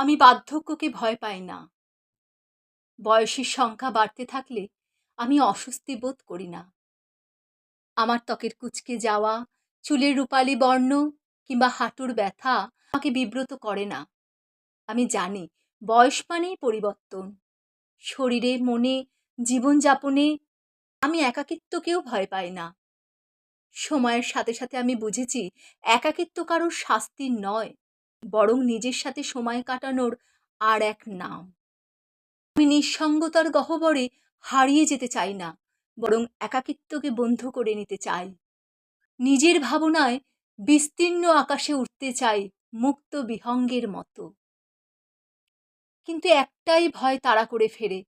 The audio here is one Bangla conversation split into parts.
আমি বার্ধক্যকে ভয় পাই না। বয়সের সংখ্যা বাড়তে থাকলে আমি অস্বস্তি বোধ করি না। আমার ত্বকের কুচকে যাওয়া, চুলের রূপালি বর্ণ কিংবা হাঁটুর ব্যথা আমাকে বিব্রত করে না। আমি জানি বয়স মানেই পরিবর্তন। শরীরে, মনে, জীবনযাপনে আমি একাকিত্বকেও ভয় পাই না। সময়ের সাথে সাথে আমি বুঝেছি একাকিত্ব কারোর শাস্তির নয়। বরং নিজের সাথে সময় কাটানোর আর এক নাম। আমি নিঃসঙ্গতার গহ্বরে হারিয়ে যেতে চাই না, বরং একাকিত্বকে বন্ধ করে নিতে চাই। নিজের ভাবনায় বিস্তীর্ণ আকাশে উঠতে চাই মুক্ত বিহঙ্গের মতো। কিন্তু একটাই ভয় তাড়া করে ফেরে।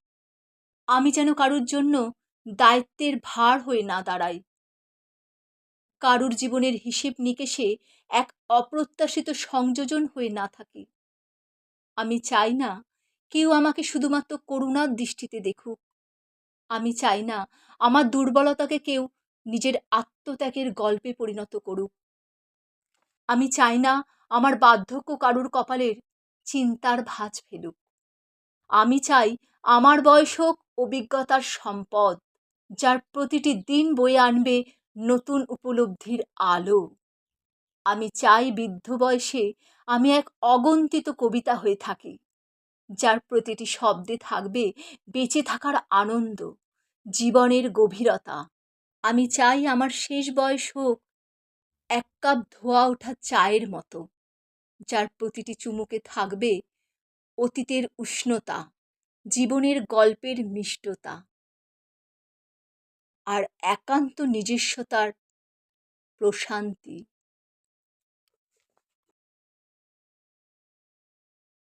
আমি যেন কারুর জন্য দায়িত্বের ভার হয়ে না দাঁড়াই। কারুর জীবনের হিসেব নিকেশে এক অপ্রত্যাশিত সংযোজন হয়ে না থাকি। আমি চাই না কেউ আমাকে শুধুমাত্র করুণার দৃষ্টিতে দেখুক। আমি চাই না আমার দুর্বলতাকে কেউ নিজের আত্মত্যাগের গল্পে পরিণত করুক। আমি চাই না আমার বার্ধক্য কারুর কপালের চিন্তার ভাঁজ ফেলুক। আমি চাই আমার বয়স হোক অভিজ্ঞতার সম্পদ, যার প্রতিটি দিন বয়ে আনবে নতুন উপলব্ধির আলো। আমি চাই বৃদ্ধ বয়সে আমি এক অগন্তিত কবিতা হয়ে থাকি, যার প্রতিটি শব্দে থাকবে বেঁচে থাকার আনন্দ, জীবনের গভীরতা। আমি চাই আমার শেষ বয়স হোক এক কাপ ধোয়া ওঠা চায়ের মতো, যার প্রতিটি চুমুকে থাকবে অতীতের উষ্ণতা, জীবনের গল্পের মিষ্টতা। আর একান্ত নিজস্বতার প্রশান্তি।